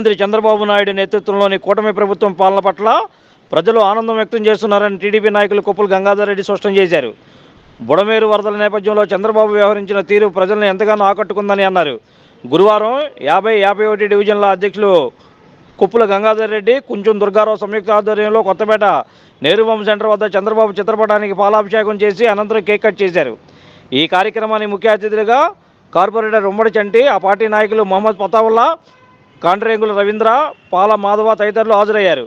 ముఖ్యమంత్రి చంద్రబాబు నాయుడు నేతృత్వంలోని కూటమి ప్రభుత్వం పాలన పట్ల ప్రజలు ఆనందం వ్యక్తం చేస్తున్నారని టీడీపీ నాయకులు కొప్పుల గంగాధర్ రెడ్డి స్పష్టం చేశారు. బుడమేరు వరదల నేపథ్యంలో చంద్రబాబు వ్యవహరించిన తీరు ప్రజలను ఎంతగానో ఆకట్టుకుందని అన్నారు. గురువారం యాభై యాభై ఒకటి డివిజన్ల అధ్యక్షులు కుప్పుల గంగాధర్ రెడ్డి కుంచుం దుర్గారావు సంయుక్త ఆధ్వర్యంలో కొత్తపేట నేరుబొమ్మ సెంటర్ వద్ద చంద్రబాబు చిత్రపటానికి పాలాభిషేకం చేసి అనంతరం కేక్ కట్ చేశారు. ఈ కార్యక్రమానికి ముఖ్య అతిథులుగా కార్పొరేటర్ ఉమ్మడి చంటి ఆ పార్టీ నాయకులు మొహమ్మద్ పతావుల్లా కాండ్రేంగుల రవీంద్ర పాల మాధవ తదితరులు హాజరయ్యారు.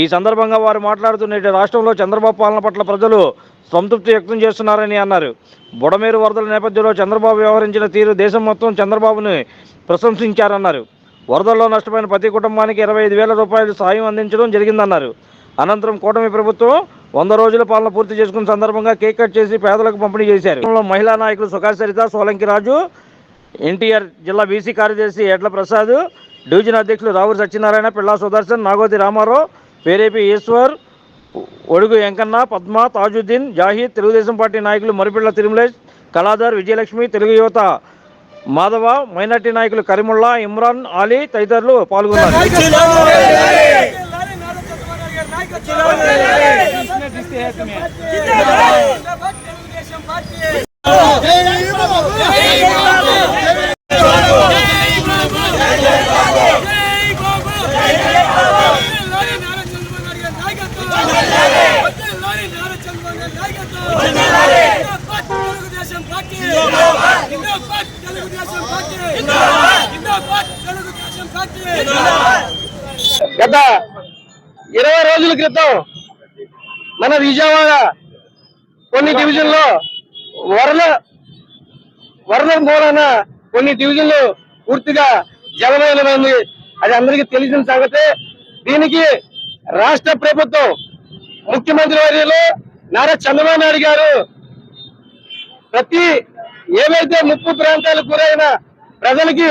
ఈ సందర్భంగా వారు మాట్లాడుతూ నేటి రాష్ట్రంలో చంద్రబాబు పాలన పట్ల ప్రజలు సంతృప్తి వ్యక్తం చేస్తున్నారని అన్నారు. బుడమేరు వరదల నేపథ్యంలో చంద్రబాబు వ్యవహరించిన తీరు దేశం మొత్తం చంద్రబాబుని ప్రశంసించారన్నారు. వరదల్లో నష్టపోయిన ప్రతి కుటుంబానికి ఇరవై ఐదు వేల రూపాయలు సాయం అందించడం జరిగిందన్నారు. అనంతరం కూటమి ప్రభుత్వం వంద రోజుల పాలన పూర్తి చేసుకున్న సందర్భంగా కేక్ కట్ చేసి పేదలకు పంపిణీ చేశారు. మహిళా నాయకులు సుఖాష్ సరిత సోలంకి రాజు ఎన్టీఆర్ జిల్లా బీసీ కార్యదర్శి ఎడ్ల ప్రసాద్ డివిజన్ అధ్యక్షులు రావూరి సత్యనారాయణ పిల్లా సుదర్శన్ నాగోతి రామారావు పేరేపి ఈశ్వర్ ఒడుగు వెంకన్న పద్మ తాజుద్దీన్ జాహీద్ తెలుగుదేశం పార్టీ నాయకులు మరిపిళ్ళ తిరుమలేష్ కళాధర్ విజయలక్ష్మి తెలుగు యువత మాధవ మైనార్టీ నాయకులు కరీముల్లా ఇమ్రాన్ అలీ తదితరులు పాల్గొన్నారు. గత ఇరవై రోజుల క్రితం మన విజయవాడ కొన్ని డివిజన్లో వరద వరద మూలన కొన్ని డివిజన్లు పూర్తిగా జలమయమైంది. అది అందరికీ తెలిసిన సంగతే. దీనికి రాష్ట్ర ప్రభుత్వం ముఖ్యమంత్రి వర్యులు నారా చంద్రబాబు నాయుడు గారు ప్రతి ఏవైతే ముప్పు ప్రాంతాలకు గురైన ప్రజలకి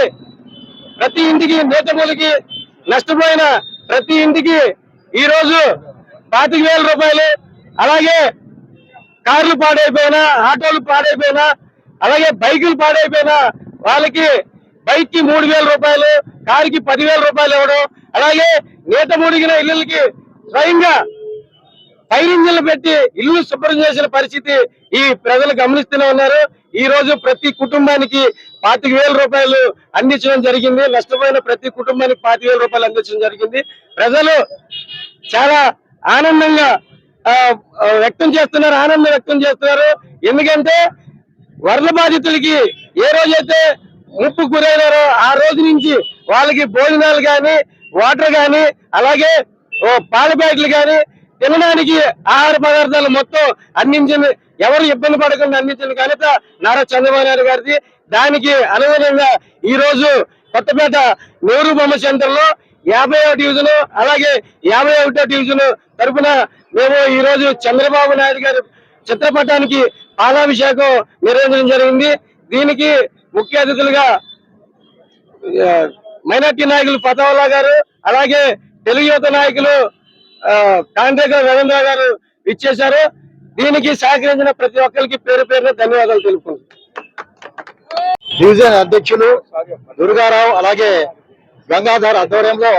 ప్రతి ఇంటికి నేతమూలికి నష్టపోయిన ప్రతి ఇంటికి ఈ రోజు పాతిక వేల రూపాయలు అలాగే కార్లు పాడైపోయినా ఆటోలు పాడైపోయినా అలాగే బైకులు పాడైపోయినా వాళ్ళకి బైక్కి మూడు వేల రూపాయలు కారుకి పదివేల రూపాయలు ఇవ్వడం అలాగే నేత ముడిగిన ఇళ్ళకి స్వయంగా ఫైర్ ఇంజిన్లు పెట్టి ఇల్లు శుభ్రం చేసిన పరిస్థితి ఈ ప్రజలు గమనిస్తూనే ఉన్నారు. ఈ రోజు ప్రతి కుటుంబానికి పాతిక వేల రూపాయలు అందించడం జరిగింది. నష్టపోయిన ప్రతి కుటుంబానికి పాతిక వేల రూపాయలు అందించడం జరిగింది. ప్రజలు చాలా ఆనందంగా వ్యక్తం చేస్తున్నారు ఆనందం వ్యక్తం చేస్తున్నారు. ఎందుకంటే వరద బాధితులకి ఏ రోజైతే ముప్పు గురైనారో ఆ రోజు నుంచి వాళ్ళకి భోజనాలు కానీ వాటర్ కానీ అలాగే ఓ పాల ప్యాకెట్లు కానీ తినడానికి ఆహార పదార్థాలు మొత్తం అందించింది. ఎవరు ఇబ్బంది పడకుండా అందించిన ఘనత నారా చంద్రబాబు నాయుడు గారిది. దానికి అనుగుణంగా ఈ రోజు కొత్తపేట నెహ్రూ బొమ్మ సెంటర్లో యాభై డివిజన్ అలాగే యాభై ఒకటో డివిజన్ తరఫున మేము ఈ రోజు చంద్రబాబు నాయుడు గారి చిత్రపటానికి పాలాభిషేకం నిర్వహించడం జరిగింది. దీనికి ముఖ్య అతిథులుగా మైనార్టీ నాయకులు పతావల్లా గారు అలాగే తెలుగు యువత నాయకులు కాంట్రాక్టర్ రవీంద్ర గారు ఇచ్చేశారు. దీనికి సహకరించిన ప్రతి ఒక్కరికి పేరు పేరున ధన్యవాదాలు తెలుపుకుంటున్నాను డివిజన్ అధ్యక్షులు దుర్గారావు అలాగే గంగాధర్ ఆధ్వర్యంలో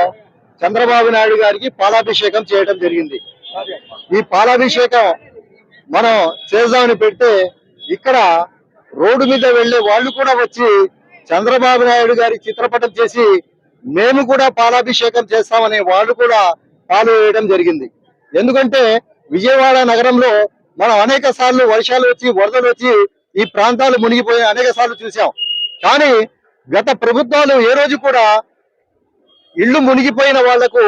చంద్రబాబు నాయుడు గారికి పాలాభిషేకం చేయడం జరిగింది. ఈ పాలాభిషేకం మనం చేద్దామని పెడితే ఇక్కడ రోడ్డు మీద వెళ్ళే వాళ్ళు కూడా వచ్చి చంద్రబాబు నాయుడు గారి చిత్రపటం చేసి మేము కూడా పాలాభిషేకం చేస్తామని వాళ్ళు కూడా పాలు వేయడం జరిగింది. ఎందుకంటే విజయవాడ నగరంలో మనం అనేక సార్లు వర్షాలు వచ్చి వరదలు వచ్చి ఈ ప్రాంతాలు మునిగిపోయి అనేక సార్లు చూసాం కానీ గత ప్రభుత్వాలు ఏ రోజు కూడా ఇల్లు మునిగిపోయిన వాళ్ళకు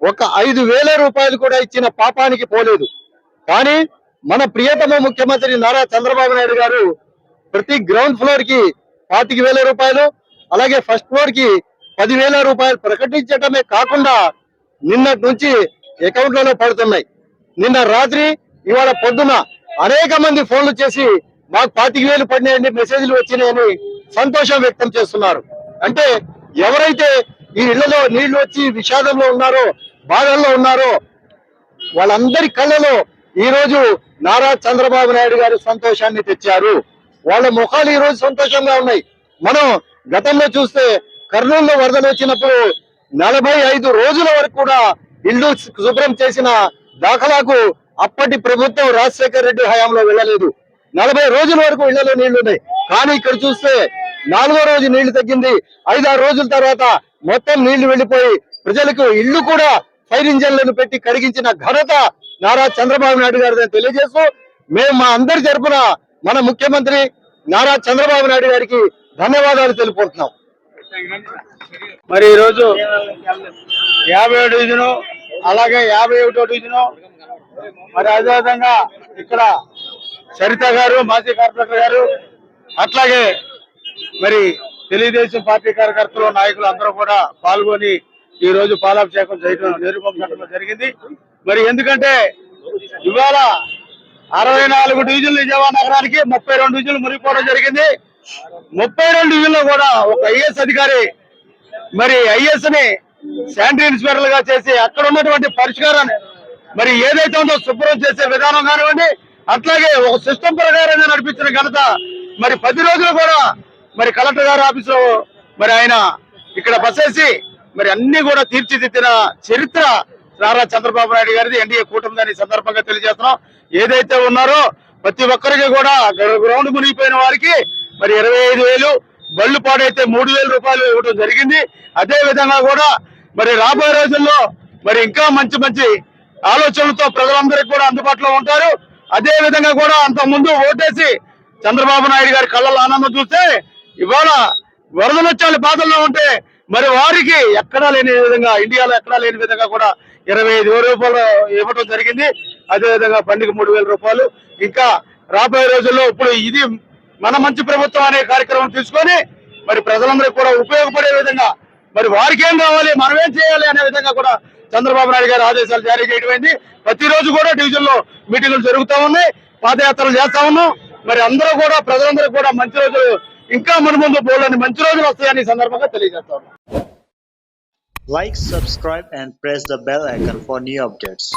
ఒక ఐదు వేల రూపాయలు కూడా ఇచ్చిన పాపానికి పోలేదు. కానీ మన ప్రియతమ ముఖ్యమంత్రి నారా చంద్రబాబు నాయుడు గారు ప్రతి గ్రౌండ్ ఫ్లోర్కి పాతిక వేల రూపాయలు అలాగే ఫస్ట్ ఫ్లోర్కి పదివేల రూపాయలు ప్రకటించటమే కాకుండా నిన్నటి నుంచి అకౌంట్లలో పడుతున్నాయి. నిన్న రాత్రి ఇవాళ పొద్దున అనేక మంది ఫోన్లు చేసి మాకు పాతిక వేలు పడినాయని మెసేజ్లు వచ్చినాయని సంతోషం వ్యక్తం చేస్తున్నారు. అంటే ఎవరైతే ఈ ఇళ్ళలో నీళ్ళు వచ్చి విషాదంలో ఉన్నారో బాధల్లో ఉన్నారో వాళ్ళందరి కళ్ళలో ఈ రోజు నారా చంద్రబాబు నాయుడు గారు సంతోషాన్ని తెచ్చారు. వాళ్ళ ముఖాలు ఈ రోజు సంతోషంగా ఉన్నాయి. మనం గతంలో చూస్తే కర్నూలులో వరదలు వచ్చినప్పుడు నలభై ఐదు రోజుల వరకు కూడా ఇల్లు శుభ్రం చేసిన దాఖలాకు అప్పటి ప్రభుత్వం రాజశేఖర రెడ్డి హయాంలో వెళ్ళలేదు. నలభై రోజుల వరకు ఇళ్ళలో నీళ్ళు ఉన్నాయి. కానీ ఇక్కడ చూస్తే నాలుగో రోజు నీళ్ళు తగ్గింది. ఐదారు రోజుల తర్వాత మొత్తం నీళ్ళు వెళ్ళిపోయి ప్రజలకు ఇల్లు కూడా ఫైర్ ఇంజన్లను పెట్టి కడిగించిన ఘనత నారా చంద్రబాబు నాయుడు గారి తెలియజేస్తూ మేము మా అందరి తరపున మన ముఖ్యమంత్రి నారా చంద్రబాబు నాయుడు గారికి ధన్యవాదాలు తెలుపుకుంటున్నాం. మరి ఈ రోజు యాభై డివిజను అలాగే యాభై ఒకటో డివిజను మరి అదేవిధంగా ఇక్కడ సరిత గారు మాజీ కార్పొరేటర్ గారు అట్లాగే మరి తెలుగుదేశం పార్టీ కార్యకర్తలు నాయకులు అందరూ కూడా పాల్గొని ఈ రోజు పాలాభిషేకం చేయడం నిరూపణ జరిగింది. మరి ఎందుకంటే ఇవాళ అరవై నాలుగు డివిజన్లు విజయవాడ నగరానికి ముప్పై రెండు డివిజన్లు మురిగిపోవడం జరిగింది. ముప్పై రెండు డివిజన్లు కూడా ఒక ఐఏఎస్ అధికారి మరి ఐఎస్ని శానిటరీ ఇన్స్పెక్టర్గా చేసి అక్కడ ఉన్నటువంటి పరిష్కారాన్ని మరి ఏదైతే ఉందో శుభ్రం చేసే విధానం కానివ్వండి అట్లాగే ఒక సిస్టమ్ ప్రకారంగా నడిపించిన ఘనత మరి పది రోజులు కూడా మరి కలెక్టర్ గారి ఆఫీస్లో మరి ఆయన ఇక్కడ బసేసి మరి అన్ని కూడా తీర్చిదిద్దిన చరిత్ర నారా చంద్రబాబు నాయుడు గారిది. ఎన్డీఏ కూటమి దాని సందర్భంగా తెలియజేస్తున్నాం. ఏదైతే ఉన్నారో ప్రతి ఒక్కరికి కూడా గ్రౌండ్ మునిగిపోయిన వారికి మరి ఇరవై ఐదు వేలు బళ్ళు పాడైతే మూడు వేల రూపాయలు ఇవ్వడం జరిగింది. అదే విధంగా కూడా మరి రాబోయే రోజుల్లో మరి ఇంకా మంచి మంచి ఆలోచనలతో ప్రజలందరికీ కూడా అందుబాటులో ఉంటారు. అదే విధంగా కూడా అంత ముందు ఓటేసి చంద్రబాబు నాయుడు గారి కళ్ళలో ఆనందం చూస్తే ఇవాళ వరదలు వచ్చే బాధల్లో ఉంటే మరి వారికి ఎక్కడా లేని విధంగా ఇండియాలో ఎక్కడా లేని విధంగా కూడా ఇరవై ఐదు వేల రూపాయలు ఇవ్వడం జరిగింది. అదే విధంగా పండుగ మూడు వేల రూపాయలు. ఇంకా రాబోయే రోజుల్లో ఇప్పుడు ఇది మన మంచి ప్రభుత్వం అనే కార్యక్రమం తీసుకొని మరి ప్రజలందరికీ కూడా ఉపయోగపడే విధంగా మరి వారికి ఏం కావాలి మనం ఏం చేయాలి అనే విధంగా కూడా చంద్రబాబు నాయుడు గారు ఆదేశాలు జారీ చేయడమైంది ప్రతిరోజు కూడా డివిజన్లో మీటింగులు జరుగుతూ ఉన్నాయి పాదయాత్రలు చేస్తా ఉన్నాం. మరి అందరూ కూడా ప్రజలందరూ కూడా మంచి రోజులు ఇంకా మన ముందు పోలని మంచి రోజులు వస్తాయని సందర్భంగా తెలియజేస్తా ఉన్నాం. Like subscribe and press the bell icon for new updates